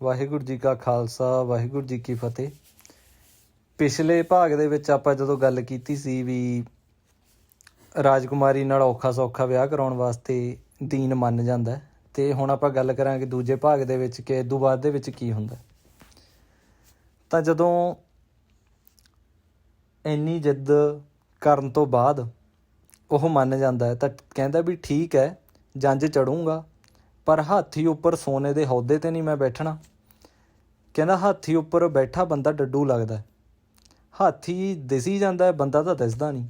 ਵਾਹਿਗੁਰੂ ਜੀ ਕਾ ਖਾਲਸਾ, ਵਾਹਿਗੁਰੂ ਜੀ ਕੀ ਫਤਿਹ। ਪਿਛਲੇ ਭਾਗ ਦੇ ਵਿੱਚ ਆਪਾਂ ਜਦੋਂ ਗੱਲ ਕੀਤੀ ਸੀ ਵੀ ਰਾਜਕੁਮਾਰੀ ਨਾਲ ਔਖਾ ਸੌਖਾ ਵਿਆਹ ਕਰਾਉਣ ਵਾਸਤੇ ਦੀਨ ਮੰਨ ਜਾਂਦਾ ਹੈ, ਤੇ ਹੁਣ ਆਪਾਂ ਗੱਲ ਕਰਾਂਗੇ ਦੂਜੇ ਭਾਗ ਦੇ ਵਿੱਚ ਕਿ ਇਦੋਂ ਬਾਅਦ ਦੇ ਵਿੱਚ ਕੀ ਹੁੰਦਾ ਤਾਂ ਜਦੋਂ ਇੰਨੀ ਜਿੱਦ ਕਰਨ ਤੋਂ ਬਾਅਦ ਉਹ ਮੰਨ ਜਾਂਦਾ ਤਾਂ ਕਹਿੰਦਾ ਵੀ ਠੀਕ ਹੈ ਜੰਜ ਚੜੂੰਗਾ ਪਰ ਹਾਥੀ ਉੱਪਰ ਸੋਨੇ ਦੇ ਹੌਦੇ ਤੇ ਨਹੀਂ ਮੈਂ ਬੈਠਣਾ। ਕਹਿੰਦਾ, ਹਾਥੀ ਉੱਪਰ ਬੈਠਾ ਬੰਦਾ ਡੱਡੂ ਲੱਗਦਾ ਹਾਥੀ ਦਿਸੀ ਜਾਂਦਾ ਹੈ, ਬੰਦਾ ਤਾਂ ਦਿਸਦਾ ਨਹੀਂ।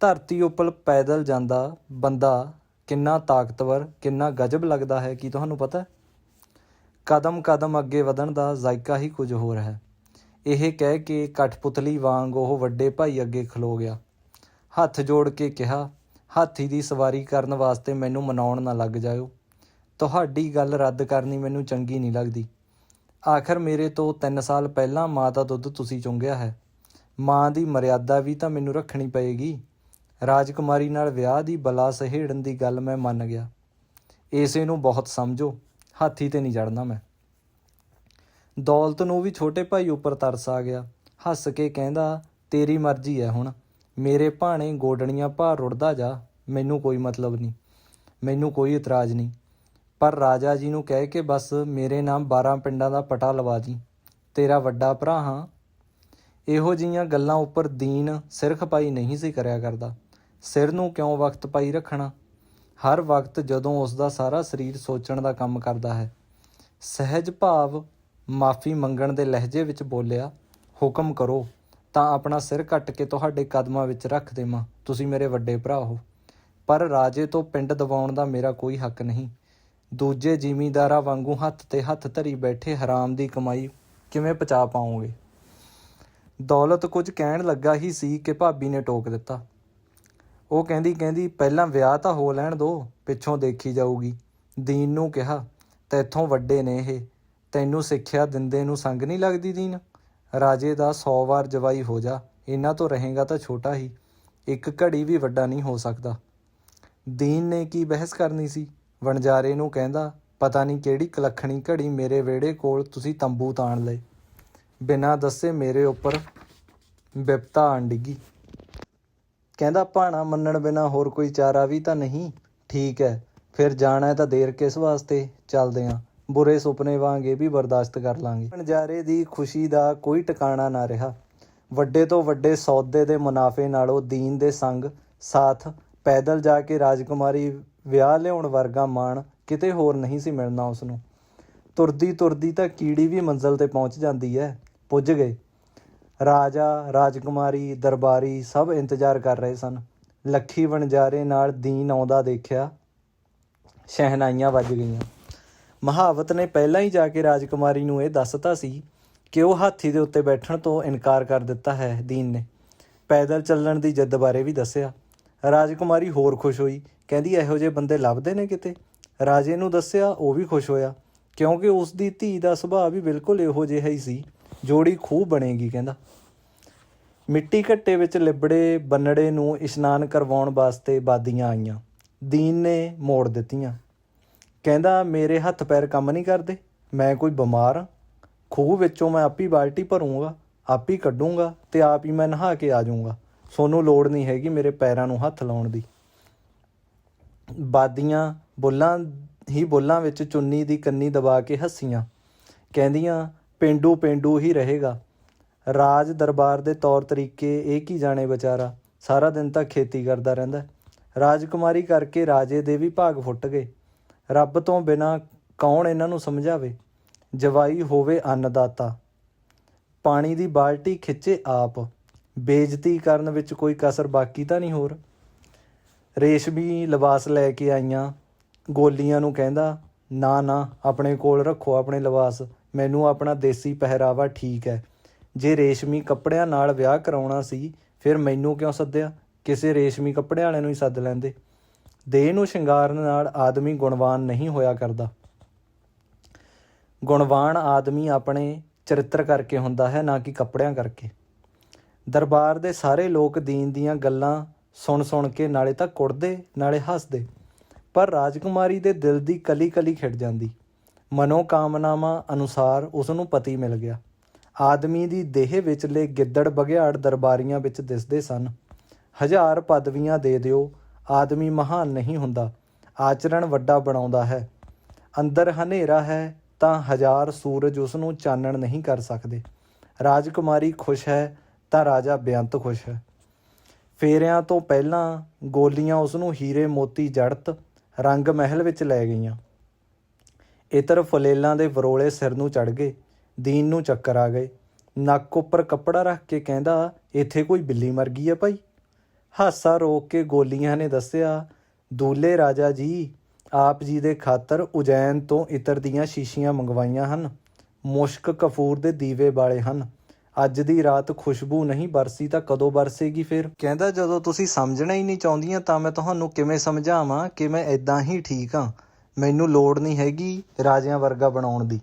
ਧਰਤੀ ਉੱਪਰ ਪੈਦਲ ਜਾਂਦਾ ਬੰਦਾ ਕਿੰਨਾ ਤਾਕਤਵਰ, ਕਿੰਨਾ ਗਜਬ ਲੱਗਦਾ ਹੈ, ਕੀ ਤੁਹਾਨੂੰ ਪਤਾ ਕਦਮ ਕਦਮ ਅੱਗੇ ਵਧਣ ਦਾ ਜ਼ਾਇਕਾ ਹੀ ਕੁਝ ਹੋਰ ਹੈ। ਇਹ ਕਹਿ ਕੇ ਕਠਪੁਤਲੀ ਵਾਂਗ ਉਹ ਵੱਡੇ ਭਾਈ ਅੱਗੇ ਖਲੋ ਗਿਆ। ਹੱਥ ਜੋੜ ਕੇ ਕਿਹਾ, ਹਾਥੀ ਦੀ ਸਵਾਰੀ ਕਰਨ ਵਾਸਤੇ ਮੈਨੂੰ ਮਨਾਉਣ ਨਾ ਲੱਗ ਜਾਇਓ। ਤੁਹਾਡੀ ਗੱਲ ਰੱਦ ਕਰਨੀ ਮੈਨੂੰ ਚੰਗੀ ਨਹੀਂ ਲੱਗਦੀ। ਆਖਰ ਮੇਰੇ ਤੋਂ 3 ਸਾਲ ਪਹਿਲਾਂ ਮਾਂ ਦਾ ਦੁੱਧ ਤੁਸੀਂ ਚੁੰਗਿਆ ਹੈ। ਮਾਂ ਦੀ ਮਰਿਆਦਾ ਵੀ ਤਾਂ ਮੈਨੂੰ ਰੱਖਣੀ ਪਏਗੀ। ਰਾਜਕੁਮਾਰੀ ਨਾਲ ਵਿਆਹ ਦੀ ਬਲਾ ਸਹੇੜਨ ਦੀ ਗੱਲ ਮੈਂ ਮੰਨ ਗਿਆ। ਇਸੇ ਨੂੰ ਬਹੁਤ ਸਮਝੋ, ਹਾਥੀ ਤੇ ਨਹੀਂ ਚੜਨਾ ਮੈਂ। ਦੌਲਤ ਨੂੰ ਵੀ ਛੋਟੇ ਭਾਈ ਉੱਪਰ ਤਰਸ ਆ ਗਿਆ। ਹੱਸ ਕੇ ਕਹਿੰਦਾ, ਤੇਰੀ ਮਰਜ਼ੀ ਹੈ ਹੁਣ। ਮੇਰੇ ਭਾਣੇ ਗੋਡਣੀਆਂ ਭਾਰ ਰੁੜਦਾ ਜਾ। ਮੈਨੂੰ ਕੋਈ ਮਤਲਬ ਨਹੀਂ। ਮੈਨੂੰ ਕੋਈ ਇਤਰਾਜ਼ ਨਹੀਂ। ਪਰ ਰਾਜਾ ਜੀ ਨੂੰ ਕਹਿ ਕੇ ਬਸ ਮੇਰੇ ਨਾਮ 12 ਪਿੰਡਾਂ ਦਾ ਪਟਾ ਲਵਾ ਜੀ, ਤੇਰਾ ਵੱਡਾ ਭਰਾ ਹਾਂ। ਇਹੋ ਜੀਆਂ ਗੱਲਾਂ ਉੱਪਰ ਦੀਨ ਸਿਰ ਖਪਾਈ ਨਹੀਂ ਸੀ ਕਰਿਆ ਕਰਦਾ। ਸਿਰ ਨੂੰ ਕਿਉਂ ਵਕਤ ਪਾਈ ਰੱਖਣਾ? ਹਰ ਵਕਤ ਜਦੋਂ ਉਸ ਦਾ ਸਾਰਾ ਸਰੀਰ ਸੋਚਣ ਦਾ ਕੰਮ ਕਰਦਾ ਹੈ। ਸਹਿਜ ਭਾਵ ਮਾਫੀ ਮੰਗਣ ਦੇ ਲਹਿਜੇ ਵਿੱਚ ਬੋਲਿਆ, ਹੁਕਮ ਕਰੋ, ਤਾਂ ਆਪਣਾ ਸਿਰ ਕੱਟ ਕੇ ਤੁਹਾਡੇ ਕਦਮਾਂ ਵਿੱਚ ਰੱਖ ਦੇਵਾਂ। ਤੁਸੀਂ ਮੇਰੇ ਵੱਡੇ ਭਰਾ ਹੋ। ਪਰ ਰਾਜੇ ਤੋਂ ਪਿੰਡ ਦਿਵਾਉਣ ਦਾ ਮੇਰਾ ਕੋਈ ਹੱਕ ਨਹੀਂ। ਦੂਜੇ ਜ਼ਿਮੀਂਦਾਰਾਂ ਵਾਂਗੂ ਹੱਥ ਤੇ ਹੱਥ ਧਰੀ ਬੈਠੇ ਹਰਾਮ ਦੀ ਕਮਾਈ ਕਿਵੇਂ ਪਚਾ ਪਾਉਂਗੇ? ਦੌਲਤ ਕੁਝ ਕਹਿਣ ਲੱਗਾ ਹੀ ਸੀ ਕਿ ਭਾਬੀ ਨੇ ਟੋਕ ਦਿੱਤਾ। ਉਹ ਕਹਿੰਦੀ ਕਹਿੰਦੀ, ਪਹਿਲਾਂ ਵਿਆਹ ਤਾਂ ਹੋ ਲੈਣ ਦੋ, ਪਿੱਛੋਂ ਦੇਖੀ ਜਾਊਗੀ। ਦੀਨ ਨੂੰ ਕਿਹਾ, ਤੈਥੋਂ ਵੱਡੇ ਨੇ ਇਹ, ਤੈਨੂੰ ਸਿੱਖਿਆ ਦਿੰਦੇ ਨੂੰ ਸੰਗ ਨਹੀਂ ਲੱਗਦੀ ਦੀਨ? ਰਾਜੇ ਦਾ 100 ਵਾਰ ਜਵਾਈ ਹੋ ਜਾ, ਇਹਨਾਂ ਤੋਂ ਰਹੇਗਾ ਤਾਂ ਛੋਟਾ ਹੀ, ਇੱਕ ਘੜੀ ਵੀ ਵੱਡਾ ਨਹੀਂ ਹੋ ਸਕਦਾ। ਦੀਨ ਨੇ ਕੀ ਬਹਿਸ ਕਰਨੀ ਸੀ? ਵਣਜਾਰੇ ਨੂੰ ਕਹਿੰਦਾ, ਪਤਾ ਨਹੀਂ ਕਿਹੜੀ ਕਲੱਖਣੀ ਘੜੀ ਮੇਰੇ ਵਿਹੜੇ ਕੋਲ ਤੁਸੀਂ ਤੰਬੂ ਤਾਣ ਲਏ। ਬਿਨਾਂ ਦੱਸੇ ਮੇਰੇ ਉੱਪਰ ਵਿਪਤਾ ਆਣ ਡਿੱਗੀ। ਕਹਿੰਦਾ, ਭਾਣਾ ਮੰਨਣ ਬਿਨਾ ਹੋਰ ਕੋਈ ਚਾਰਾ ਵੀ ਤਾਂ ਨਹੀਂ? ਠੀਕ ਹੈ ਫਿਰ ਜਾਣਾ ਤਾਂ ਦੇਰ ਕਿਸ ਵਾਸਤੇ? ਚੱਲਦੇ ਆਂ, ਬੁਰੇ ਸੁਪਨੇ ਵਾਂਗ ਇਹ ਵੀ ਬਰਦਾਸ਼ਤ ਕਰ ਲਾਂਗੇ। ਨਜ਼ਾਰੇ ਦੀ ਖੁਸ਼ੀ ਦਾ ਕੋਈ ਟਿਕਾਣਾ ਨਾ ਰਿਹਾ। ਵੱਡੇ ਤੋਂ ਵੱਡੇ ਸੌਦੇ ਦੇ ਮੁਨਾਫੇ ਨਾਲੋਂ ਦੀਨ ਦੇ ਸੰਗ, ਸਾਥ, ਪੈਦਲ ਜਾ ਕੇ ਰਾਜਕੁਮਾਰੀ ਵਿਆਹ ਲਿਆਉਣ ਵਰਗਾ ਮਾਣ ਕਿਤੇ ਹੋਰ ਨਹੀਂ ਸੀ ਮਿਲਣਾ ਉਸ ਨੂੰ ਤੁਰਦੀ ਤੁਰਦੀ ਤਾਂ ਕੀੜੀ ਵੀ ਮੰਜ਼ਲ ਤੇ ਪਹੁੰਚ ਜਾਂਦੀ ਹੈ ਪੁੱਜ ਗਏ। ਰਾਜਾ, ਰਾਜਕੁਮਾਰੀ, ਦਰਬਾਰੀ ਸਭ ਇੰਤਜ਼ਾਰ ਕਰ ਰਹੇ ਸਨ। ਲੱਖੀ ਵਣਜਾਰੇ ਨਾਲ ਦੀਨ ਆਉਂਦਾ ਦੇਖਿਆ। ਸ਼ਹਿਨਾਈਆਂ ਵੱਜ ਗਈਆਂ। ਮਹਾਵਤ ਨੇ ਪਹਿਲਾਂ ਹੀ ਜਾ ਕੇ ਰਾਜਕੁਮਾਰੀ ਨੂੰ ਇਹ ਦੱਸਤਾ ਸੀ ਕਿ ਉਹ ਹਾਥੀ ਦੇ ਉੱਤੇ ਬੈਠਣ ਤੋਂ ਇਨਕਾਰ ਕਰ ਦਿੱਤਾ ਹੈ ਦੀਨ ਨੇ। ਪੈਦਲ ਚੱਲਣ ਦੀ ਜਿੱਦ ਬਾਰੇ ਵੀ ਦੱਸਿਆ। ਰਾਜਕੁਮਾਰੀ ਹੋਰ ਖੁਸ਼ ਹੋਈ। ਕਹਿੰਦੀ, ਇਹੋ ਜਿਹੇ ਬੰਦੇ ਲੱਭਦੇ ਨੇ ਕਿਤੇ? ਰਾਜੇ ਨੂੰ ਦੱਸਿਆ, ਉਹ ਵੀ ਖੁਸ਼ ਹੋਇਆ, ਕਿਉਂਕਿ ਉਸ ਦੀ ਧੀ ਦਾ ਸੁਭਾਅ ਵੀ ਬਿਲਕੁਲ ਇਹੋ ਜਿਹਾ ਹੀ ਸੀ, ਜੋੜੀ ਖੂਬ ਬਣੇਗੀ, ਕਹਿੰਦਾ। ਮਿੱਟੀ ਘੱਟੇ ਵਿੱਚ ਲਿਬੜੇ ਬੰਨੜੇ ਨੂੰ ਇਸ਼ਨਾਨ ਕਰਵਾਉਣ ਵਾਸਤੇ ਬਾਦੀਆਂ ਆਈਆਂ। ਦੀਨ ਨੇ ਮੋੜ ਦਿੱਤੀਆਂ। ਕਹਿੰਦਾ, ਮੇਰੇ ਹੱਥ ਪੈਰ ਕੰਮ ਨਹੀਂ ਕਰਦੇ, ਮੈਂ ਕੋਈ ਬਿਮਾਰ ਹਾਂ ਖੂਹ ਵਿੱਚੋਂ ਮੈਂ ਆਪੀ ਬਾਲਟੀ ਭਰੂੰਗਾ, ਆਪੀ ਕੱਢੂੰਗਾ ਤੇ ਆਪ ਹੀ ਮੈਂ ਨਹਾ ਕੇ ਆ ਜਾਊਂਗਾ। ਸੋਨੂੰ ਲੋੜ ਨਹੀਂ ਹੈਗੀ ਮੇਰੇ ਪੈਰਾਂ ਨੂੰ ਹੱਥ ਲਾਉਣ ਦੀ। ਬਾਦੀਆਂ ਬੁੱਲਾਂ, ਹੀ ਬੁੱਲਾਂ ਵਿੱਚ ਚੁੰਨੀ ਦੀ ਕੰਨੀ ਦਬਾ ਕੇ ਹੱਸੀਆਂ। ਕਹਿੰਦੀਆਂ, ਪਿੰਡੂ ਪਿੰਡੂ ਹੀ ਰਹੇਗਾ। ਰਾਜ ਦਰਬਾਰ ਦੇ ਤੌਰ ਤਰੀਕੇ ਇਹ ਕੀ ਜਾਣੇ ਵਿਚਾਰਾ? ਸਾਰਾ ਦਿਨ ਤਾਂ ਖੇਤੀ ਕਰਦਾ ਰਹਿੰਦਾ। ਰਾਜਕੁਮਾਰੀ ਕਰਕੇ ਰਾਜੇ ਦੇ ਵੀ ਭਾਗ ਫੁੱਟ ਗਏ। ਰੱਬ ਤੋਂ ਬਿਨਾ ਕੌਣ ਇਹਨਾਂ ਨੂੰ ਸਮਝਾਵੇ? ਜਵਾਈ ਹੋਵੇ ਅੰਨਦਾਤਾ। ਪਾਣੀ ਦੀ ਬਾਲਟੀ ਖਿੱਚੇ ਆਪ। ਬੇਇੱਜ਼ਤੀ ਕਰਨ ਵਿੱਚ ਕੋਈ ਕਸਰ ਬਾਕੀ ਤਾਂ ਨਹੀਂ ਹੋਰ? ਰੇਸ਼ਮੀ ਲਿਬਾਸ ਲੈ ਕੇ ਆਈਆਂ, ਗੋਲੀਆਂ ਨੂੰ ਕਹਿੰਦਾ, ਨਾ ਨਾ, ਆਪਣੇ ਕੋਲ ਰੱਖੋ ਆਪਣੇ ਲਿਬਾਸ, ਮੈਨੂੰ ਆਪਣਾ ਦੇਸੀ ਪਹਿਰਾਵਾ ਠੀਕ ਹੈ। ਜੇ ਰੇਸ਼ਮੀ ਕੱਪੜਿਆਂ ਨਾਲ ਵਿਆਹ ਕਰਾਉਣਾ ਸੀ, ਫਿਰ ਮੈਨੂੰ ਕਿਉਂ ਸੱਦਿਆ? ਕਿਸੇ ਰੇਸ਼ਮੀ ਕੱਪੜਿਆਂ ਵਾਲੇ ਨੂੰ ਹੀ ਸੱਦ ਲੈਂਦੇ। ਦੇਹ ਨੂੰ ਸ਼ਿੰਗਾਰਨ ਨਾਲ ਆਦਮੀ ਗੁਣਵਾਨ ਨਹੀਂ ਹੋਇਆ ਕਰਦਾ। ਗੁਣਵਾਨ ਆਦਮੀ ਆਪਣੇ ਚਰਿੱਤਰ ਕਰਕੇ ਹੁੰਦਾ ਹੈ, ਨਾ ਕਿ ਕੱਪੜਿਆਂ ਕਰਕੇ। ਦਰਬਾਰ ਦੇ ਸਾਰੇ ਲੋਕ ਦੀਨ ਦੀਆਂ ਗੱਲਾਂ ਸੁਣ ਸੁਣ ਕੇ ਨਾਲੇ ਤਾਂ ਕੁੜਦੇ, ਨਾਲੇ ਹੱਸਦੇ। ਪਰ ਰਾਜਕੁਮਾਰੀ ਦੇ ਦਿਲ ਦੀ ਕਲੀ ਕਲੀ ਖਿੜ ਜਾਂਦੀ। ਮਨੋ ਕਾਮਨਾਵਾਂ ਅਨੁਸਾਰ ਉਸ ਨੂੰ ਪਤੀ ਮਿਲ ਗਿਆ। ਆਦਮੀ ਦੀ ਦੇਹ ਵਿਚਲੇ ਗਿੱਦੜ ਬਘਿਆੜ ਦਰਬਾਰੀਆਂ ਵਿੱਚ ਦਿਸਦੇ ਸਨ। ਹਜ਼ਾਰ ਪਦਵੀਆਂ ਦੇ ਦਿਓ, ਆਦਮੀ ਮਹਾਨ ਨਹੀਂ ਹੁੰਦਾ। ਆਚਰਣ ਵੱਡਾ ਬਣਾਉਂਦਾ ਹੈ। ਅੰਦਰ ਹਨੇਰਾ ਹੈ ਤਾਂ ਹਜ਼ਾਰ ਸੂਰਜ ਉਸ ਨੂੰ ਚਾਨਣ ਨਹੀਂ ਕਰ ਸਕਦੇ। ਰਾਜਕੁਮਾਰੀ ਖੁਸ਼ ਹੈ ਤਾਂ ਰਾਜਾ ਬੇਅੰਤ ਖੁਸ਼ ਹੈ। ਫੇਰਿਆਂ ਤੋਂ ਪਹਿਲਾਂ ਗੋਲੀਆਂ ਉਸ ਨੂੰ ਹੀਰੇ ਮੋਤੀ ਜੜਤ ਰੰਗ ਮਹਿਲ ਵਿੱਚ ਲੈ ਗਈਆਂ। ਇਤਰ ਫਲੇਲਾਂ ਦੇ ਵਰੋਲੇ ਸਿਰ ਨੂੰ ਚੜ ਗਏ, ਦੀਨ ਨੂੰ ਚੱਕਰ ਆ ਗਏ। ਨੱਕ ਉੱਪਰ ਕੱਪੜਾ ਰੱਖ ਕੇ ਕਹਿੰਦਾ, ਇੱਥੇ ਕੋਈ ਬਿੱਲੀ ਮਰ ਗਈ ਹੈ ਭਾਈ? ਹਾਸਾ ਰੋਕ ਕੇ ਗੋਲੀਆਂ ਨੇ ਦੱਸਿਆ, ਦੂਲੇ ਰਾਜਾ ਜੀ, ਆਪ ਜੀ ਦੇ ਖਾਤਰ ਉਜੈਨ ਤੋਂ ਇਤਰ ਦੀਆਂ ਸ਼ੀਸ਼ੀਆਂ ਮੰਗਵਾਈਆਂ ਹਨ। ਮੁਸ਼ਕ ਕਫੂਰ ਦੇ ਦੀਵੇ ਵਾਲੇ ਹਨ। ਅੱਜ ਦੀ ਰਾਤ ਖੁਸ਼ਬੂ ਨਹੀਂ ਬਰਸੀ ਤਾਂ ਕਦੋਂ ਬਰਸੇਗੀ ਫਿਰ? ਕਹਿੰਦਾ ਜਦੋਂ ਤੁਸੀਂ ਸਮਝਣਾ ਹੀ ਨਹੀਂ ਚਾਹੁੰਦੀਆਂ ਤਾਂ ਮੈਂ ਤੁਹਾਨੂੰ ਕਿਵੇਂ ਸਮਝਾਵਾਂ ਕਿ ਮੈਂ ਇਦਾਂ ਹੀ ਠੀਕ ਹਾਂ? ਮੈਨੂੰ ਲੋੜ ਨਹੀਂ ਹੈਗੀ ਰਾਜਿਆਂ ਵਰਗਾ ਬਣਾਉਣ ਦੀ।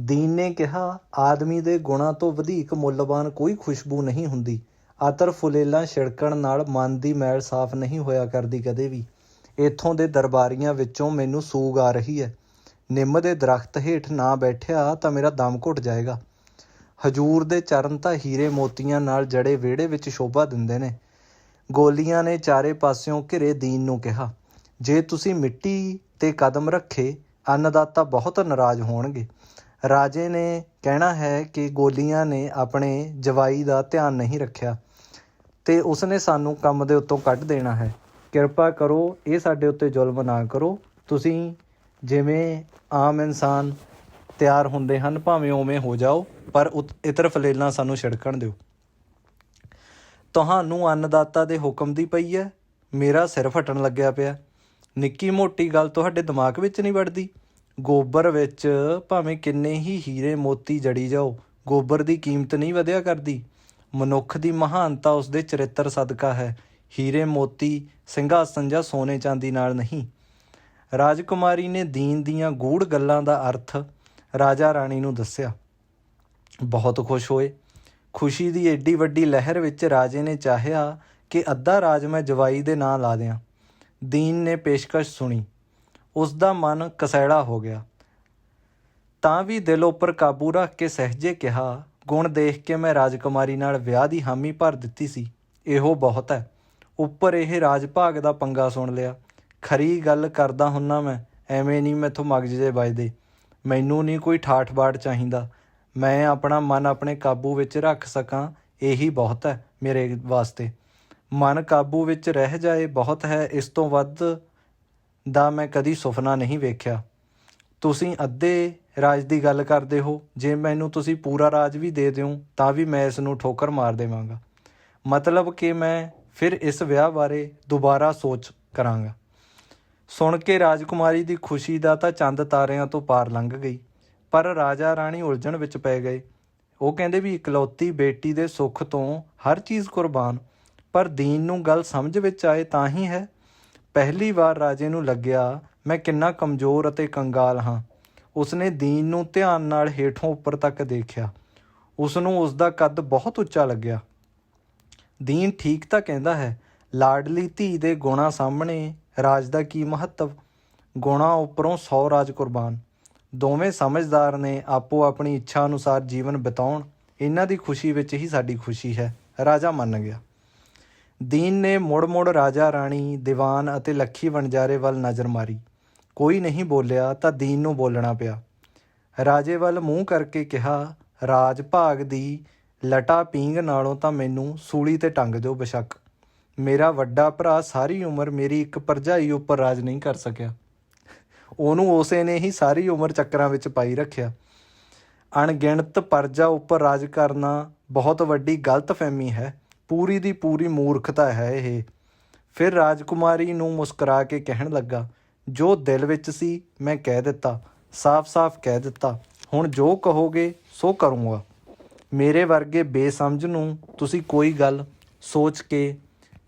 ਦੀਨ ਨੇ ਕਿਹਾ, ਆਦਮੀ ਦੇ ਗੁਣਾਂ ਤੋਂ ਵਧੇਕ ਮੁੱਲਵਾਨ ਕੋਈ ਖੁਸ਼ਬੂ ਨਹੀਂ ਹੁੰਦੀ। ਆਤਰ ਫੁਲੇਲਾਂ ਛਿੜਕਣ ਨਾਲ ਮਨ ਦੀ ਮੈਲ ਸਾਫ਼ ਨਹੀਂ ਹੋਇਆ ਕਰਦੀ ਕਦੇ ਵੀ। ਇੱਥੋਂ ਦੇ ਦਰਬਾਰੀਆਂ ਵਿੱਚੋਂ ਮੈਨੂੰ ਸੂਗ ਆ ਰਹੀ ਹੈ। ਨਿੰਮ ਦੇ ਦਰਖਤ ਹੇਠ ਨਾ ਬੈਠਿਆ ਤਾਂ ਮੇਰਾ ਦਮ ਘੁੱਟ ਜਾਏਗਾ। ਹਜੂਰ ਦੇ ਚਰਨ ਤਾਂ ਹੀਰੇ ਮੋਤੀਆਂ ਨਾਲ ਜੜੇ ਵਿਹੜੇ ਵਿੱਚ ਸ਼ੋਭਾ ਦਿੰਦੇ ਨੇ। ਗੋਲੀਆਂ ਨੇ ਚਾਰੇ ਪਾਸਿਓਂ ਘਿਰੇ ਦੀਨ ਨੂੰ ਕਿਹਾ, ਜੇ ਤੁਸੀਂ ਮਿੱਟੀ ਤੇ ਕਦਮ ਰੱਖੇ, ਅੰਨਦਾਤਾ ਬਹੁਤ ਨਾਰਾਜ਼ ਹੋਣਗੇ। ਰਾਜੇ ਨੇ ਕਹਿਣਾ ਹੈ ਕਿ ਗੋਲੀਆਂ ਨੇ ਆਪਣੇ ਜਵਾਈ ਦਾ ਧਿਆਨ ਨਹੀਂ ਰੱਖਿਆ ਤੇ ਉਸਨੇ ਸਾਨੂੰ ਕੰਮ ਦੇ ਉੱਤੋਂ ਕੱਢ ਦੇਣਾ ਹੈ। ਕਿਰਪਾ ਕਰੋ, ਇਹ ਸਾਡੇ ਉੱਤੇ ਜ਼ੁਲਮ ਨਾ ਕਰੋ। ਤੁਸੀਂ ਜਿਵੇਂ ਆਮ ਇਨਸਾਨ ਤਿਆਰ ਹੁੰਦੇ ਹਨ, ਭਾਵੇਂ ਉਵੇਂ ਹੋ ਜਾਓ, ਪਰ ਉਤ- ਇਤਰ ਫਲੇਲਾਂ ਸਾਨੂੰ ਛਿੜਕਣ ਦਿਓ। ਤੁਹਾਨੂੰ ਅੰਨਦਾਤਾ ਦੇ ਹੁਕਮ ਦੀ ਪਈ ਹੈ ਮੇਰਾ ਸਿਰ ਫਟਣ ਲੱਗਿਆ ਪਿਆ। ਨਿੱਕੀ ਮੋਟੀ ਗੱਲ ਤੁਹਾਡੇ ਦਿਮਾਗ ਵਿੱਚ ਨਹੀਂ ਵੜਦੀ? ਗੋਬਰ ਵਿੱਚ ਭਾਵੇਂ ਕਿੰਨੇ ਹੀ ਹੀਰੇ ਮੋਤੀ ਜੜੀ ਜਾਓ, ਗੋਬਰ ਦੀ ਕੀਮਤ ਨਹੀਂ ਵਧਿਆ ਕਰਦੀ। ਮਨੁੱਖ ਦੀ ਮਹਾਨਤਾ ਉਸ ਦੇ ਚਰਿੱਤਰ ਸਦਕਾ ਹੈ। ਹੀਰੇ ਮੋਤੀ ਸਿੰਘਾਸਨ ਜਾਂ ਸੋਨੇ ਚਾਂਦੀ ਨਾਲ ਨਹੀਂ। ਰਾਜਕੁਮਾਰੀ ਨੇ ਦੀਨ ਦੀਆਂ ਗੂੜ ਗੱਲਾਂ ਦਾ ਅਰਥ ਰਾਜਾ ਰਾਣੀ ਨੂੰ ਦੱਸਿਆ, ਬਹੁਤ ਖੁਸ਼ ਹੋਏ। ਖੁਸ਼ੀ ਦੀ ਏਡੀ ਵੱਡੀ ਲਹਿਰ ਵਿੱਚ ਰਾਜੇ ਨੇ ਚਾਹਿਆ ਕਿ ਅੱਧਾ ਰਾਜ ਮੈਂ ਜਵਾਈ ਦੇ ਨਾਂ ਲਾ ਦਿਆਂ। ਦੀਨ ਨੇ ਪੇਸ਼ਕਸ਼ ਸੁਣੀ। ਉਸ ਦਾ ਮਨ ਕਸੈੜਾ ਹੋ ਗਿਆ। ਤਾਂ ਵੀ ਦਿਲ ਉੱਪਰ ਕਾਬੂ ਰੱਖ ਕੇ ਸਹਜੇ ਕਿਹਾ, ਗੁਣ ਦੇਖ ਕੇ ਮੈਂ ਰਾਜਕੁਮਾਰੀ ਨਾਲ ਵਿਆਹ ਦੀ ਹਾਮੀ ਭਰ ਦਿੱਤੀ ਸੀ। ਇਹੋ ਬਹੁਤ ਹੈ। ਉੱਪਰ ਇਹ ਰਾਜ ਭਾਗ ਦਾ ਪੰਗਾ ਸੁਣ ਲਿਆ। ਖਰੀ ਗੱਲ ਕਰਦਾ ਹੁੰਨਾ ਮੈਂ, ਐਵੇਂ ਨਹੀਂ ਮੈਥੋਂ ਮਗਜ ਜੇ ਵੱਜਦੇ। ਮੈਨੂੰ ਨਹੀਂ ਕੋਈ ਠਾਠ ਬਾਠ ਚਾਹੀਦਾ। ਮੈਂ ਆਪਣਾ ਮਨ ਆਪਣੇ ਕਾਬੂ ਵਿੱਚ ਰੱਖ ਸਕਾਂ, ਇਹੀ ਬਹੁਤ ਹੈ ਮੇਰੇ ਵਾਸਤੇ। ਮਨ ਕਾਬੂ ਵਿੱਚ ਰਹਿ ਜਾਏ ਬਹੁਤ ਹੈ, ਇਸ ਤੋਂ ਵੱਧ ਦਾ ਮੈਂ ਕਦੀ ਸੁਪਨਾ ਨਹੀਂ ਵੇਖਿਆ। ਤੁਸੀਂ ਅੱਧੇ ਰਾਜ ਦੀ ਗੱਲ ਕਰਦੇ ਹੋ, ਜੇ ਮੈਨੂੰ ਤੁਸੀਂ ਪੂਰਾ ਰਾਜ ਵੀ ਦੇ ਦਿਓ, ਤਾਂ ਵੀ ਮੈਂ ਇਸ ਨੂੰ ਠੋਕਰ ਮਾਰ ਦੇਵਾਂਗਾ। ਮਤਲਬ ਕਿ ਮੈਂ ਫਿਰ ਇਸ ਵਿਆਹ ਬਾਰੇ ਦੁਬਾਰਾ ਸੋਚ ਕਰਾਂਗਾ। ਸੁਣ ਕੇ ਰਾਜਕੁਮਾਰੀ ਦੀ ਖੁਸ਼ੀ ਦਾ ਤਾਂ ਚੰਦ ਤਾਰਿਆਂ ਤੋਂ ਪਾਰ ਲੰਘ ਗਈ, ਪਰ ਰਾਜਾ ਰਾਣੀ ਉਲਝਣ ਵਿੱਚ ਪੈ ਗਏ। ਉਹ ਕਹਿੰਦੇ ਵੀ ਇਕਲੌਤੀ ਬੇਟੀ ਦੇ ਸੁੱਖ ਤੋਂ ਹਰ ਚੀਜ਼ ਕੁਰਬਾਨ, ਪਰ ਦੀਨ ਨੂੰ ਗੱਲ ਸਮਝ ਵਿੱਚ ਆਏ ਤਾਂ ਹੀ ਹੈ। ਪਹਿਲੀ ਵਾਰ ਰਾਜੇ ਨੂੰ ਲੱਗਿਆ, ਮੈਂ ਕਿੰਨਾ ਕਮਜ਼ੋਰ ਅਤੇ ਕੰਗਾਲ ਹਾਂ। ਉਸਨੇ ਦੀਨ ਨੂੰ ਧਿਆਨ ਨਾਲ ਹੇਠੋਂ ਉੱਪਰ ਤੱਕ ਦੇਖਿਆ। ਉਸ ਨੂੰ ਉਸ ਦਾ ਕੱਦ ਬਹੁਤ ਉੱਚਾ ਲੱਗਿਆ। ਦੀਨ ਠੀਕ ਤਾਂ ਕਹਿੰਦਾ ਹੈ, ਲਾਡਲੀ ਧੀ ਦੇ ਗੁਣਾ ਸਾਹਮਣੇ ਰਾਜ ਦਾ ਕੀ ਮਹੱਤਵ? ਗੁਣਾ ਉੱਪਰੋਂ 100 ਰਾਜ ਕੁਰਬਾਨ। ਦੋਵੇਂ ਸਮਝਦਾਰ ਨੇ ਆਪੋ ਆਪਣੀ ਇੱਛਾ ਅਨੁਸਾਰ ਜੀਵਨ ਬਿਤਾਉਣ, ਇਹਨਾਂ ਦੀ ਖੁਸ਼ੀ ਵਿੱਚ ਹੀ ਸਾਡੀ ਖੁਸ਼ੀ ਹੈ, ਰਾਜਾ ਮੰਨ ਗਿਆ। ਦੀਨ ਨੇ ਮੁੜ-ਮੁੜ ਰਾਜਾ, ਰਾਣੀ, ਦੀਵਾਨ ਅਤੇ ਲੱਖੀ ਵਣਜਾਰੇ ਵੱਲ ਨਜ਼ਰ ਮਾਰੀ। ਕੋਈ ਨਹੀਂ ਬੋਲਿਆ ਤਾਂ ਦੀਨ ਨੂੰ ਬੋਲਣਾ ਪਿਆ। ਰਾਜੇ ਵੱਲ ਮੂੰਹ ਕਰਕੇ ਕਿਹਾ, ਰਾਜ ਭਾਗ ਦੀ ਲਟਾ ਪੀਂਗ ਨਾਲੋਂ ਤਾਂ ਮੈਨੂੰ ਸੂਲੀ ਤੇ ਟੰਗ ਦਿਓ ਬਸ਼ੱਕ। ਮੇਰਾ ਵੱਡਾ ਭਰਾ ਸਾਰੀ ਉਮਰ ਮੇਰੀ ਇੱਕ ਪਰਜਾਈ ਉੱਪਰ ਰਾਜ ਨਹੀਂ ਕਰ ਸਕਿਆ। ਉਹਨੂੰ ਉਸੇ ਨੇ ਹੀ ਸਾਰੀ ਉਮਰ ਚੱਕਰਾਂ ਵਿੱਚ ਪਾਈ ਰੱਖਿਆ। ਅਣਗਿਣਤ ਪਰਜਾ ਉੱਪਰ ਰਾਜ ਕਰਨਾ ਬਹੁਤ ਵੱਡੀ ਗਲਤਫਹਿਮੀ ਹੈ। ਪੂਰੀ ਦੀ ਪੂਰੀ ਮੂਰਖਤਾ ਹੈ ਇਹ। ਫਿਰ ਰਾਜਕੁਮਾਰੀ ਨੂੰ ਮੁਸਕਰਾ ਕੇ ਕਹਿਣ ਲੱਗਾ, ਜੋ ਦਿਲ ਵਿੱਚ ਸੀ ਮੈਂ ਕਹਿ ਦਿੱਤਾ, ਸਾਫ਼-ਸਾਫ਼ ਕਹਿ ਦਿੱਤਾ। ਹੁਣ ਜੋ ਕਹੋਗੇ ਸੋ ਕਰੂੰਗਾ। ਮੇਰੇ ਵਰਗੇ ਬੇਸਮਝ ਨੂੰ ਤੁਸੀਂ ਕੋਈ ਗੱਲ ਸੋਚ ਕੇ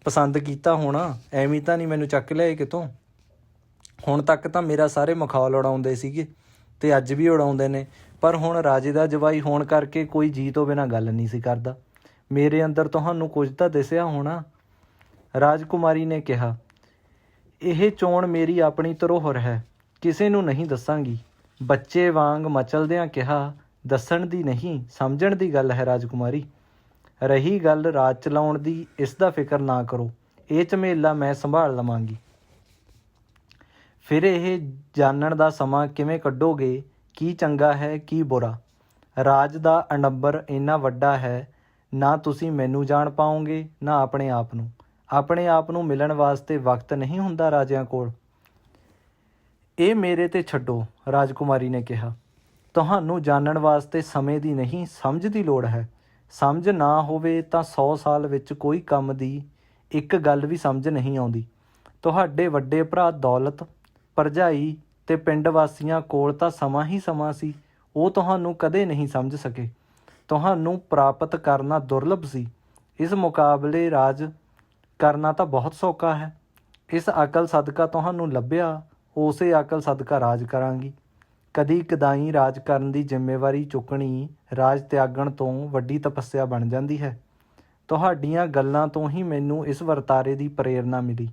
ਪਸੰਦ ਕੀਤਾ ਹੋਣਾ, ਐਵੇਂ ਤਾਂ ਨਹੀਂ ਮੈਨੂੰ ਚੱਕ ਲਿਆਏ ਕਿਤੋਂ। ਹੁਣ ਤੱਕ ਤਾਂ ਮੇਰਾ ਸਾਰੇ ਮਖੌਲ ਉਡਾਉਂਦੇ ਸੀਗੇ ਤੇ ਅੱਜ ਵੀ ਉਡਾਉਂਦੇ ਨੇ, ਪਰ ਹੁਣ ਰਾਜੇ ਦਾ ਜਵਾਈ ਹੋਣ ਕਰਕੇ ਕੋਈ ਜੀ ਤੋਂ ਬਿਨਾ ਗੱਲ ਨਹੀਂ ਸੀ ਕਰਦਾ। ਮੇਰੇ ਅੰਦਰ ਤੁਹਾਨੂੰ ਕੁਝ ਤਾਂ ਦਿਸਿਆ ਹੋਣਾ, ਰਾਜਕੁਮਾਰੀ ਨੇ ਕਿਹਾ। ਇਹ ਚੋਣ ਮੇਰੀ ਆਪਣੀ ਧਰੋਹਰ ਹੈ, ਕਿਸੇ ਨੂੰ ਨਹੀਂ ਦੱਸਾਂਗੀ। ਬੱਚੇ ਵਾਂਗ ਮਚਲਦਿਆਂ ਕਿਹਾ, ਦੱਸਣ ਦੀ ਨਹੀਂ, ਸਮਝਣ ਦੀ ਗੱਲ ਹੈ ਰਾਜਕੁਮਾਰੀ। ਰਹੀ ਗੱਲ ਰਾਜ ਚਲਾਉਣ ਦੀ ਇਸ ਦਾ ਫਿਕਰ ਨਾ ਕਰੋ। ਇਹ ਝਮੇਲਾ ਮੈਂ ਸੰਭਾਲ ਲਵਾਂਗੀ। ਫਿਰ ਇਹ ਜਾਣਨ ਦਾ ਸਮਾਂ ਕਿਵੇਂ ਕੱਢੋਗੇ? ਕੀ ਚੰਗਾ ਹੈ, ਕੀ ਬੁਰਾ? ਰਾਜ ਦਾ ਅਡੰਬਰ ਇੰਨਾ ਵੱਡਾ ਹੈ, ਨਾ ਤੁਸੀਂ ਮੈਨੂੰ ਜਾਣ ਪਾਓਗੇ, ਨਾ ਆਪਣੇ ਆਪ ਨੂੰ। ਆਪਣੇ ਆਪ ਨੂੰ ਮਿਲਣ ਵਾਸਤੇ ਵਕਤ ਨਹੀਂ ਹੁੰਦਾ ਰਾਜਿਆਂ ਕੋਲ। ਇਹ ਮੇਰੇ ਤੇ ਛੱਡੋ, ਰਾਜਕੁਮਾਰੀ ਨੇ ਕਿਹਾ। ਤੁਹਾਨੂੰ ਜਾਣਨ ਵਾਸਤੇ ਸਮੇਂ ਦੀ ਨਹੀਂ, ਸਮਝ ਦੀ ਲੋੜ ਹੈ। ਸਮਝ ਨਾ ਹੋਵੇ ਤਾਂ 100 ਸਾਲ ਵਿੱਚ ਕੋਈ ਕੰਮ ਦੀ ਇੱਕ ਗੱਲ ਵੀ ਸਮਝ ਨਹੀਂ ਆਉਂਦੀ। ਤੁਹਾਡੇ ਵੱਡੇ ਭਰਾ ਦੌਲਤ, ਭਰਜਾਈ ਤੇ ਪਿੰਡ ਵਾਸੀਆਂ ਕੋਲ ਤਾਂ ਸਮਾਂ ਹੀ ਸਮਾਂ ਸੀ, ਉਹ ਤੁਹਾਨੂੰ ਕਦੇ ਨਹੀਂ ਸਮਝ ਸਕੇ। ਤੁਹਾਨੂੰ ਪ੍ਰਾਪਤ ਕਰਨਾ ਦੁਰਲਭ ਸੀ। ਇਸ ਮੁਕਾਬਲੇ ਰਾਜ ਕਰਨਾ ਤਾਂ ਬਹੁਤ ਸੌਖਾ ਹੈ। ਇਸ ਅਕਲ ਸਦਕਾ ਤੁਹਾਨੂੰ ਲੱਭਿਆ, ਉਸੇ ਅਕਲ ਸਦਕਾ ਰਾਜ ਕਰਾਂਗੀ। ਕਦੀ ਕਦਾਈ ਰਾਜ ਕਰਨ ਦੀ ਜ਼ਿੰਮੇਵਾਰੀ ਚੁੱਕਣੀ ਰਾਜ ਤਿਆਗਣ ਤੋਂ ਵੱਡੀ ਤਪੱਸਿਆ ਬਣ ਜਾਂਦੀ ਹੈ। ਤੁਹਾਡੀਆਂ ਗੱਲਾਂ ਤੋਂ ਹੀ ਮੈਨੂੰ ਇਸ ਵਰਤਾਰੇ ਦੀ ਪ੍ਰੇਰਣਾ ਮਿਲੀ।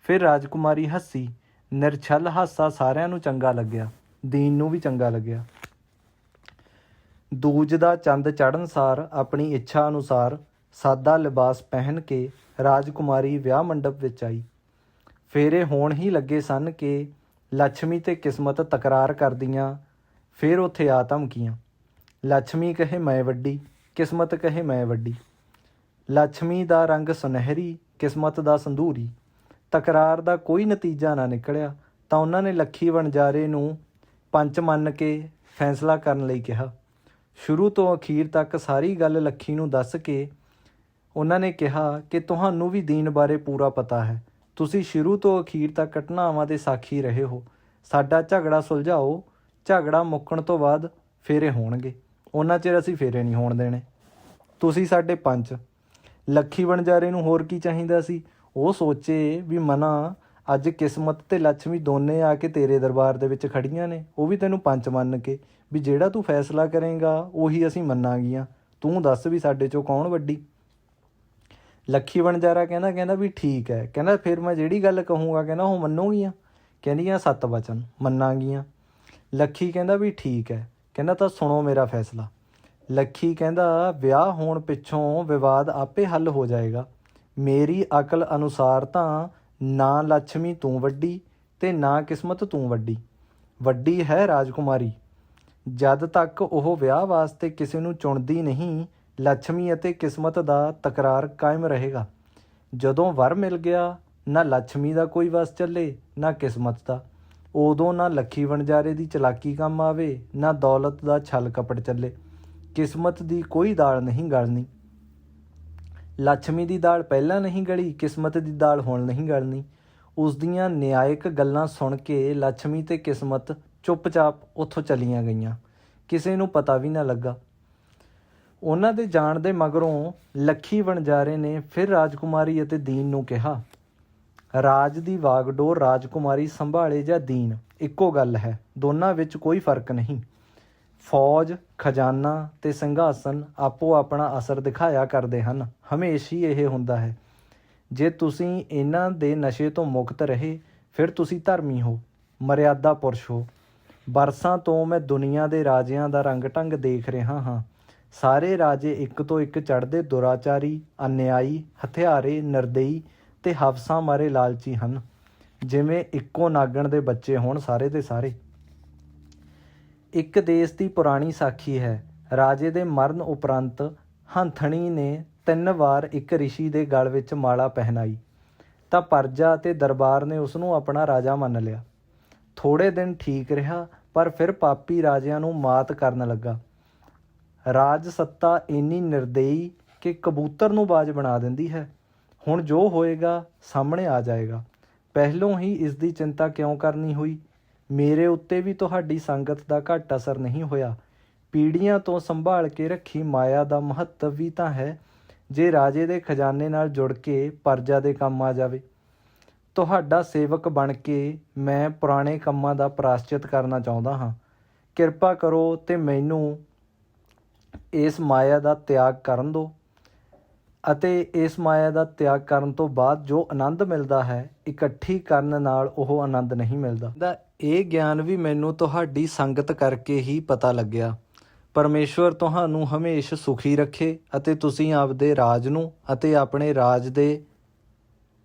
ਫਿਰ ਰਾਜਕੁਮਾਰੀ ਹੱਸੀ। ਨਿਰਛਲ ਹਾਸਾ ਸਾਰਿਆਂ ਨੂੰ ਚੰਗਾ ਲੱਗਿਆ। ਦੀਨ ਨੂੰ ਵੀ ਚੰਗਾ ਲੱਗਿਆ। ਦੂਜ ਦਾ ਚੰਦ ਚੜ੍ਹਨ ਸਾਰ ਆਪਣੀ ਇੱਛਾ ਅਨੁਸਾਰ ਸਾਦਾ ਲਿਬਾਸ ਪਹਿਨ ਕੇ ਰਾਜਕੁਮਾਰੀ ਵਿਆਹ ਮੰਡਪ ਵਿੱਚ ਆਈ। ਫੇਰੇ ਹੋਣ ਹੀ ਲੱਗੇ ਸਨ ਕਿ ਲక్ష్ਮੀ ਤੇ ਕਿਸਮਤ ਤਕਰਾਰ ਕਰਦੀਆਂ, ਫਿਰ ਉੱਥੇ ਆ ਧਮਕੀਆਂ। ਲక్ష్ਮੀ ਕਹੇ, ਮੈਂ ਵੱਡੀ। ਕਿਸਮਤ ਕਹੇ, ਮੈਂ ਵੱਡੀ। ਲక్ష్ਮੀ ਦਾ ਰੰਗ ਸੁਨਹਿਰੀ, ਕਿਸਮਤ ਦਾ ਸੰਧੂਰੀ। ਤਕਰਾਰ ਦਾ ਕੋਈ ਨਤੀਜਾ ਨਾ ਨਿਕਲਿਆ, ਤਾਂ ਉਹਨਾਂ ਨੇ ਲੱਖੀ ਵਣਜਾਰੇ ਨੂੰ ਪੰਚ ਮੰਨ ਕੇ ਫੈਸਲਾ ਕਰਨ ਲਈ ਕਿਹਾ। ਸ਼ੁਰੂ ਤੋਂ ਅਖੀਰ ਤੱਕ ਸਾਰੀ ਗੱਲ ਲੱਖੀ ਨੂੰ ਦੱਸ ਕੇ ਉਹਨਾਂ ਨੇ ਕਿਹਾ ਕਿ ਤੁਹਾਨੂੰ ਵੀ ਦੀਨ ਬਾਰੇ ਪੂਰਾ ਪਤਾ ਹੈ। ਤੁਸੀਂ ਸ਼ੁਰੂ ਤੋਂ ਅਖੀਰ ਤੱਕ ਘਟਨਾਵਾਂ ਦੇ ਸਾਖੀ ਰਹੇ ਹੋ। ਸਾਡਾ ਝਗੜਾ ਸੁਲਝਾਓ। ਝਗੜਾ ਮੁੱਕਣ ਤੋਂ ਬਾਅਦ ਫੇਰੇ ਹੋਣਗੇ। ਉਹਨਾਂ ਚਿਰ ਅਸੀਂ ਫੇਰੇ ਨਹੀਂ ਹੋਣ ਦੇਣੇ। ਤੁਸੀਂ ਸਾਡੇ ਪੰਚ ਲੱਖੀ ਵਣਜਾਰੇ ਨੂੰ ਹੋਰ ਕੀ ਚਾਹੀਦਾ ਸੀ? ਉਹ ਸੋਚੇ ਵੀ ਮਨਾ, ਅੱਜ ਕਿਸਮਤ ਤੇ ਲక్ష్ਮੀ ਦੋਨੇ ਆ ਕੇ ਤੇਰੇ ਦਰਬਾਰ ਦੇ ਵਿੱਚ ਖੜੀਆਂ ਨੇ। ਉਹ ਵੀ ਤੈਨੂੰ ਪੰਚ ਮੰਨ ਕੇ ਵੀ ਜਿਹੜਾ ਤੂੰ ਫੈਸਲਾ ਕਰੇਂਗਾ, ਉਹੀ ਅਸੀਂ ਮੰਨਾਂਗੀਆਂ। ਤੂੰ ਦੱਸ ਵੀ ਸਾਡੇ ਚੋਂ ਕੌਣ ਵੱਡੀ? ਲੱਖੀ ਵਣਜਾਰਾ ਕਹਿੰਦਾ ਕਹਿੰਦਾ ਵੀ ਠੀਕ ਹੈ। ਕਹਿੰਦਾ ਫਿਰ ਮੈਂ ਜਿਹੜੀ ਗੱਲ ਕਹੂੰਗਾ, ਕਹਿੰਦਾ ਉਹ ਮੰਨੂਗੀਆਂ। ਕਹਿੰਦੀਆਂ, ਸੱਤ ਵਚਨ ਮੰਨਾਂਗੀਆਂ। ਲੱਖੀ ਕਹਿੰਦਾ ਵੀ ਠੀਕ ਹੈ। ਕਹਿੰਦਾ ਤਾਂ ਸੁਣੋ ਮੇਰਾ ਫੈਸਲਾ। ਲੱਖੀ ਕਹਿੰਦਾ, ਵਿਆਹ ਹੋਣ ਪਿੱਛੋਂ ਵਿਵਾਦ ਆਪੇ ਹੱਲ ਹੋ ਜਾਏਗਾ। ਮੇਰੀ ਅਕਲ ਅਨੁਸਾਰ ਤਾਂ ਨਾ ਲక్ష్ਮੀ ਤੂੰ ਵੱਡੀ ਤੇ ਨਾ ਕਿਸਮਤ ਤੂੰ ਵੱਡੀ। ਵੱਡੀ ਹੈ ਰਾਜਕੁਮਾਰੀ। ਜਦ ਤੱਕ ਉਹ ਵਿਆਹ ਵਾਸਤੇ ਕਿਸੇ ਨੂੰ ਚੁਣਦੀ ਨਹੀਂ ਲక్ష్ਮੀ ਅਤੇ ਕਿਸਮਤ ਦਾ ਤਕਰਾਰ ਕਾਇਮ ਰਹੇਗਾ। ਜਦੋਂ ਵਰ ਮਿਲ ਗਿਆ, ਨਾ ਲక్ష్ਮੀ ਦਾ ਕੋਈ ਵਸ ਚੱਲੇ, ਨਾ ਕਿਸਮਤ ਦਾ। ਉਦੋਂ ਨਾ ਲੱਖੀ ਵਣਜਾਰੇ ਦੀ ਚਲਾਕੀ ਕੰਮ ਆਵੇ, ਨਾ ਦੌਲਤ ਦਾ ਛਲ ਕਪੜ ਚੱਲੇ। ਕਿਸਮਤ ਦੀ ਕੋਈ ਦਾਲ ਨਹੀਂ ਗੜਨੀ ਲక్ష్ਮੀ ਦੀ ਦਾਲ ਪਹਿਲਾਂ ਨਹੀਂ ਗਲੀ, ਕਿਸਮਤ ਦੀ ਦਾਲ ਹੁਣ ਨਹੀਂ ਗਲਣੀ। ਉਸ ਦੀਆਂ ਨਿਆਇਕ ਗੱਲਾਂ ਸੁਣ ਕੇ ਲక్ష్ਮੀ ਤੇ ਕਿਸਮਤ ਚੁੱਪਚਾਪ ਉੱਥੋਂ ਚਲੀਆਂ ਗਈਆਂ। ਕਿਸੇ ਨੂੰ ਪਤਾ ਵੀ ਨਾ ਲੱਗਾ। ਉਹਨਾਂ ਦੇ ਜਾਣ ਦੇ ਮਗਰੋਂ ਲੱਖੀ ਵਣਜਾਰੇ ਨੇ ਫਿਰ ਰਾਜਕੁਮਾਰੀ ਅਤੇ ਦੀਨ ਨੂੰ ਕਿਹਾ, ਰਾਜ ਦੀ ਵਾਗਡੋਰ ਰਾਜਕੁਮਾਰੀ ਸੰਭਾਲੇ ਜਾਂ ਦੀਨ, ਇੱਕੋ ਗੱਲ ਹੈ, ਦੋਨਾਂ ਵਿੱਚ ਕੋਈ ਫ਼ਰਕ ਨਹੀਂ। ਫੌਜ, ਖਜ਼ਾਨਾ ਤੇ ਸਿੰਘਾਸਨ ਆਪੋ ਆਪਣਾ ਅਸਰ ਦਿਖਾਇਆ ਕਰਦੇ ਹਨ, ਹਮੇਸ਼ਾ ਹੀ ਇਹ ਹੁੰਦਾ ਹੈ। ਜੇ ਤੁਸੀਂ ਇਹਨਾਂ ਦੇ ਨਸ਼ੇ ਤੋਂ ਮੁਕਤ ਰਹੇ, ਫਿਰ ਤੁਸੀਂ ਧਰਮੀ ਹੋ, ਮਰਿਆਦਾ ਪੁਰਸ਼ ਹੋ। ਬਰਸਾਂ ਤੋਂ ਮੈਂ ਦੁਨੀਆ ਦੇ ਰਾਜਿਆਂ ਦਾ ਰੰਗ ਢੰਗ ਦੇਖ ਰਿਹਾ ਹਾਂ। ਸਾਰੇ ਰਾਜੇ ਇੱਕ ਤੋਂ ਇੱਕ ਚੜ੍ਹਦੇ ਦੁਰਾਚਾਰੀ, ਅਨਿਆਈ, ਹਥਿਆਰੇ, ਨਿਰਦਈ ਤੇ ਹਫ਼ਸਾਂ ਮਾਰੇ ਲਾਲਚੀ ਹਨ। ਜਿਵੇਂ ਇੱਕੋ ਨਾਗਣ ਦੇ ਬੱਚੇ ਹੋਣ ਸਾਰੇ ਦੇ ਸਾਰੇ। ਇੱਕ ਦੇਸ਼ ਦੀ ਪੁਰਾਣੀ ਸਾਖੀ ਹੈ। ਰਾਜੇ ਦੇ ਮਰਨ ਉਪਰੰਤ ਹੰਥਣੀ ਨੇ ਤਿੰਨ ਵਾਰ ਇੱਕ ਰਿਸ਼ੀ ਦੇ ਗਲ ਵਿੱਚ ਮਾਲਾ ਪਹਿਨਾਈ। ਤਾਂ ਪਰਜਾ ਅਤੇ ਦਰਬਾਰ ਨੇ ਉਸ ਨੂੰ ਆਪਣਾ ਰਾਜਾ ਮੰਨ ਲਿਆ। ਥੋੜੇ ਦਿਨ ਠੀਕ ਰਿਹਾ, ਪਰ ਫਿਰ ਪਾਪੀ ਰਾਜਿਆਂ ਨੂੰ ਮਾਤ ਕਰਨ ਲੱਗਾ। ਰਾਜ ਸੱਤਾ ਇੰਨੀ ਨਿਰਦਈ ਕਿ ਕਬੂਤਰ ਨੂੰ ਬਾਜ ਬਣਾ ਦਿੰਦੀ ਹੈ। ਹੁਣ ਜੋ ਹੋਏਗਾ, ਸਾਹਮਣੇ ਆ ਜਾਏਗਾ। ਪਹਿਲੋਂ ਹੀ ਇਸ ਦੀ ਚਿੰਤਾ ਕਿਉਂ ਕਰਨੀ ਹੋਈ? ਮੇਰੇ ਉੱਤੇ ਵੀ ਤੁਹਾਡੀ ਸੰਗਤ ਦਾ ਘੱਟ ਅਸਰ ਨਹੀਂ ਹੋਇਆ। ਪੀੜ੍ਹੀਆਂ ਤੋਂ ਸੰਭਾਲ ਕੇ ਰੱਖੀ ਮਾਇਆ ਦਾ ਮਹੱਤਵ ਵੀ ਤਾਂ ਹੈ, ਜੇ ਰਾਜੇ ਦੇ ਖਜ਼ਾਨੇ ਨਾਲ ਜੁੜ ਕੇ ਪਰਜਾ ਦੇ ਕੰਮ ਆ ਜਾਵੇ। ਤੁਹਾਡਾ ਸੇਵਕ ਬਣ ਕੇ ਮੈਂ ਪੁਰਾਣੇ ਕੰਮਾਂ ਦਾ ਪ੍ਰਾਸ਼ਚਿਤ ਕਰਨਾ ਚਾਹੁੰਦਾ ਹਾਂ। ਕਿਰਪਾ ਕਰੋ ਤੇ ਮੈਨੂੰ ਇਸ ਮਾਇਆ ਦਾ ਤਿਆਗ ਕਰਨ ਦਿਓ ਅਤੇ ਇਸ ਮਾਇਆ ਦਾ ਤਿਆਗ ਕਰਨ ਤੋਂ ਬਾਅਦ ਜੋ ਆਨੰਦ ਮਿਲਦਾ ਹੈ, ਇਕੱਠੀ ਕਰਨ ਨਾਲ ਉਹ ਆਨੰਦ ਨਹੀਂ ਮਿਲਦਾ। ਦਾ ਇਹ ਗਿਆਨ ਵੀ ਮੈਨੂੰ ਤੁਹਾਡੀ ਸੰਗਤ ਕਰਕੇ ਹੀ ਪਤਾ ਲੱਗਿਆ। ਪਰਮੇਸ਼ਵਰ ਤੁਹਾਨੂੰ ਹਮੇਸ਼ਾ ਸੁਖੀ ਰੱਖੇ ਅਤੇ ਤੁਸੀਂ ਆਪਦੇ ਰਾਜ ਨੂੰ ਅਤੇ ਆਪਣੇ ਰਾਜ ਦੇ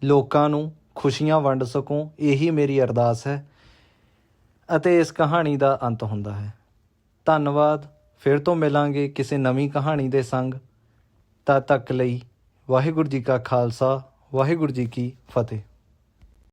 ਲੋਕਾਂ ਨੂੰ ਖੁਸ਼ੀਆਂ ਵੰਡ ਸਕੋ, ਇਹੀ ਮੇਰੀ ਅਰਦਾਸ ਹੈ ਅਤੇ ਇਸ ਕਹਾਣੀ ਦਾ ਅੰਤ ਹੁੰਦਾ ਹੈ। ਧੰਨਵਾਦ। ਫਿਰ ਤੋਂ ਮਿਲਾਂਗੇ ਕਿਸੇ ਨਵੀਂ ਕਹਾਣੀ ਦੇ ਸੰਗ। ਤਦ ਤੱਕ ਲਈ ਵਾਹਿਗੁਰੂ ਜੀ ਕਾ ਖਾਲਸਾ, ਵਾਹਿਗੁਰੂ ਜੀ ਕੀ ਫਤਿਹ।